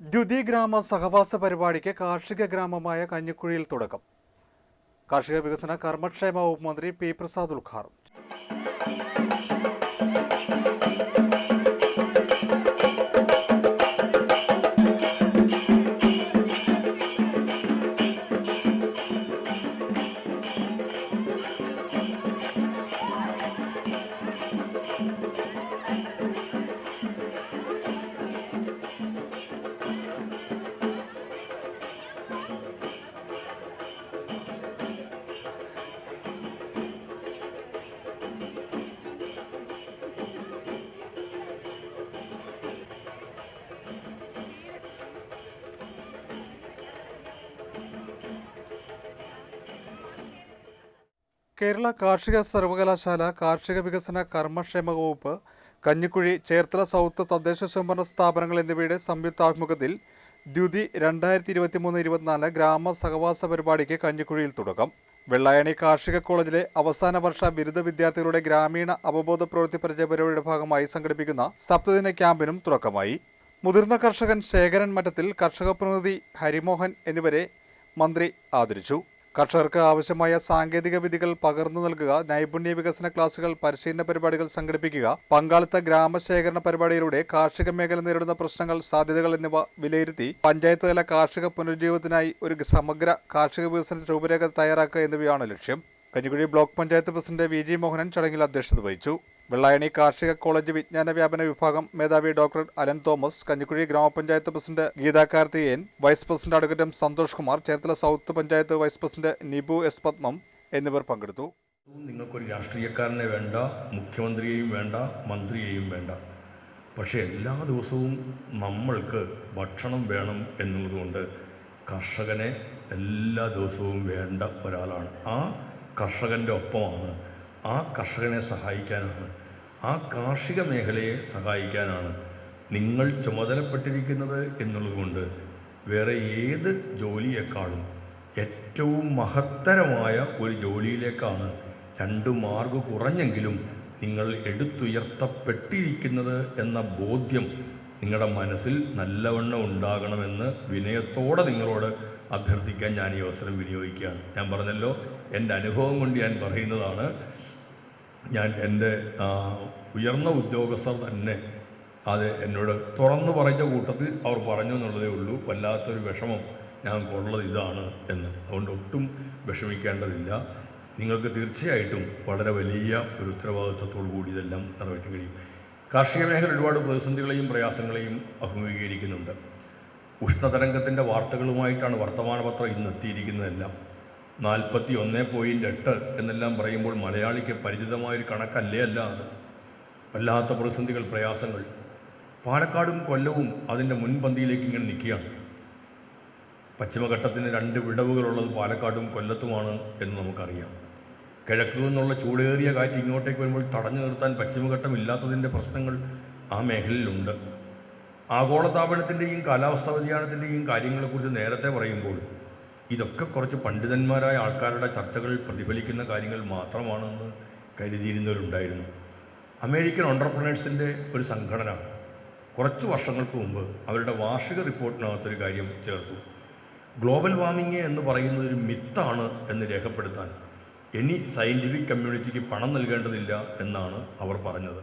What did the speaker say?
ദ്യുതി ഗ്രാമ സഹവാസ പരിപാടിക്ക് കാർഷിക ഗ്രാമമായ കഞ്ഞിക്കുഴിയിൽ തുടക്കം. കാർഷിക വികസന കർമ്മക്ഷേമ വകുപ്പ് മന്ത്രി പി പ്രസാദ് ഉദ്ഘാടനം. കേരള കാർഷിക സർവകലാശാല കാർഷിക വികസന കർമ്മക്ഷേമ വകുപ്പ് കഞ്ഞിക്കുഴി ചേർത്തല സൗത്ത് തദ്ദേശ സ്വയംഭരണ സ്ഥാപനങ്ങൾ എന്നിവയുടെ സംയുക്താഭിമുഖ്യത്തിൽ ദ്യുതി രണ്ടായിരത്തി ഇരുപത്തി മൂന്ന് ഇരുപത്തിനാല് ഗ്രാമ സഹവാസ പരിപാടിക്ക് കഞ്ഞിക്കുഴിയിൽ തുടക്കം. വെള്ളായണി കാർഷിക കോളേജിലെ അവസാന വർഷ ബിരുദ വിദ്യാർത്ഥികളുടെ ഗ്രാമീണ അവബോധ പ്രവൃത്തി പരിചയ പരിപാടിയുടെ ഭാഗമായി സംഘടിപ്പിക്കുന്ന സപ്തദിന ക്യാമ്പിനും തുടക്കമായി. മുതിർന്ന കർഷകൻ ശേഖരൻ മറ്റത്തിൽ കർഷക പ്രതിനിധി ഹരിമോഹൻ എന്നിവരെ മന്ത്രി ആദരിച്ചു. കർഷകർക്ക് ആവശ്യമായ സാങ്കേതിക വിധികൾ പകർന്നു നൽകുക നൈപുണ്യ വികസന ക്ലാസുകൾ പരിശീലന പരിപാടികൾ സംഘടിപ്പിക്കുക പങ്കാളിത്ത ഗ്രാമശേഖരണ പരിപാടിയിലൂടെ കാർഷിക മേഖല നേരിടുന്ന പ്രശ്നങ്ങൾ സാധ്യതകൾ എന്നിവ വിലയിരുത്തി പഞ്ചായത്ത് തല കാർഷിക പുനരുജ്ജീവനത്തിനായി ഒരു സമഗ്ര കാർഷിക വികസന രൂപരേഖ തയ്യാറാക്കുക എന്നിവയാണ് ലക്ഷ്യം. Kanjikuzhi block panchayat president V G Mohanan ചടങ്ങിൽ അധ്യക്ഷത വഹിച്ചു. വെള്ളായണി കാർഷിക കോളേജ് വിജ്ഞാന വ്യാപന വിഭാഗം മേധാവി doctor Alan Thomas Kanjikuzhi grama panchayat president Geetha Karthikeyan vice president advocate Santhosh Kumar Cherthala south panchayat vice president Nibu S Padmam എന്നിവർ പങ്കെടുത്തു. നിങ്ങൾക്കൊരു രാഷ്ട്രീയക്കാരനെ വേണ്ട മുഖ്യമന്ത്രിയെയും വേണ്ട മന്ത്രിയെയും വേണ്ട. പക്ഷേ എല്ലാ ദിവസവും നമ്മൾക്ക് ഭക്ഷണം വേണം എന്നുള്ളതുകൊണ്ട് കർഷകനെ എല്ലാ ദിവസവും വേണ്ട ഒരാളാണ്. ആ കർഷകന്റെ ഒപ്പമാണ് ആ കർഷകനെ സഹായിക്കാനാണ്. ആ കാർഷിക മേഖലയെ സഹായിക്കാനാണ് നിങ്ങൾ ചുമതലപ്പെട്ടിരിക്കുന്നത് എന്നുള്ളതുകൊണ്ട് വേറെ ഏത് ജോലിയേക്കാളും ഏറ്റവും മഹത്തരമായ ഒരു ജോലിയിലേക്കാണ് രണ്ട് മാർഗ് കുറഞ്ഞെങ്കിലും നിങ്ങൾ എടുത്തുയർത്തപ്പെട്ടിരിക്കുന്നത് എന്ന ബോധ്യം നിങ്ങളുടെ മനസ്സിൽ നല്ലവണ്ണം ഉണ്ടാകണമെന്ന് വിനയത്തോടെ നിങ്ങളോട് അഭ്യർത്ഥിക്കാൻ ഞാൻ ഈ അവസരം വിനിയോഗിക്കുകയാണ്. ഞാൻ പറഞ്ഞല്ലോ എന്റെ അനുഭവം കൊണ്ട് ഞാൻ പറയുന്നതാണ് ഞാൻ എന്റെ ഉയർന്ന ഉദ്യോഗസ്ഥർ തന്നെ അത് എന്നോട് തുറന്നു പറഞ്ഞ കൂട്ടത്തിൽ അവർ പറഞ്ഞു എന്നുള്ളതേ ഉള്ളൂ. വല്ലാത്തൊരു വിഷമം ഞാൻ കൊള്ളത് ഇതാണ് എന്ന്. അതുകൊണ്ട് ഒട്ടും വിഷമിക്കേണ്ടതില്ല. നിങ്ങൾക്ക് തീർച്ചയായിട്ടും വളരെ വലിയ ഒരു ഉത്തരവാദിത്വത്തോടു കൂടി ഇതെല്ലാം നിറവേറ്റാൻ കഴിയും. കാർഷിക മേഖല ഒരുപാട് പ്രതിസന്ധികളെയും പ്രയാസങ്ങളെയും അഭിമുഖീകരിക്കുന്നുണ്ട്. ഉഷ്ണതരംഗത്തിന്റെ വാർത്തകളുമായിട്ടാണ് വർത്തമാനപത്രം ഇന്ന് എത്തിയിരിക്കുന്നതെല്ലാം. നാൽപ്പത്തി ഒന്ന് പോയിന്റ് എട്ട് എന്നെല്ലാം പറയുമ്പോൾ മലയാളിക്ക് പരിചിതമായൊരു കണക്കല്ലേ അല്ല അത്. വല്ലാത്ത പ്രതിസന്ധികൾ പ്രയാസങ്ങൾ. പാലക്കാടും കൊല്ലവും അതിന്റെ മുൻപന്തിയിലേക്ക് ഇങ്ങനെ നിൽക്കുകയാണ്. പശ്ചിമഘട്ടത്തിന് രണ്ട് വിടവുകളുള്ളത് പാലക്കാടും കൊല്ലത്തുമാണ് എന്ന് നമുക്കറിയാം. കിഴക്ക് നിന്നുള്ള ചൂടേറിയ കാറ്റ് ഇങ്ങോട്ടേക്ക് വരുമ്പോൾ തടഞ്ഞു നിർത്താൻ പശ്ചിമഘട്ടം ഇല്ലാത്തതിന്റെ പ്രശ്നങ്ങൾ ആ മേഖലയിലുണ്ട്. ആഗോളതാപനത്തിന്റെയും കാലാവസ്ഥാ വ്യതിയാനത്തിന്റെയും കാര്യങ്ങളെക്കുറിച്ച് നേരത്തെ പറയുമ്പോൾ ഇതൊക്കെ കുറച്ച് പണ്ഡിതന്മാരായ ആൾക്കാരുടെ ചർച്ചകളിൽ പ്രതിഫലിക്കുന്ന കാര്യങ്ങൾ മാത്രമാണെന്ന് കരുതിയിരുന്നവരുണ്ടായിരുന്നു. അമേരിക്കൻ ഓണ്ടർപ്രണേഴ്സിന്റെ ഒരു സംഘടന കുറച്ച് വർഷങ്ങൾക്ക് മുമ്പ് അവരുടെ വാർഷിക റിപ്പോർട്ടിനകത്തൊരു കാര്യം ചേർത്തു. ഗ്ലോബൽ വാർമിംഗ് എന്ന് പറയുന്നത് ഒരു മിത്താണ് എന്ന് രേഖപ്പെടുത്താൻ എനി സയന്റിഫിക് കമ്മ്യൂണിറ്റിക്ക് പണം നൽകേണ്ടതില്ല എന്നാണ് അവർ പറഞ്ഞത്.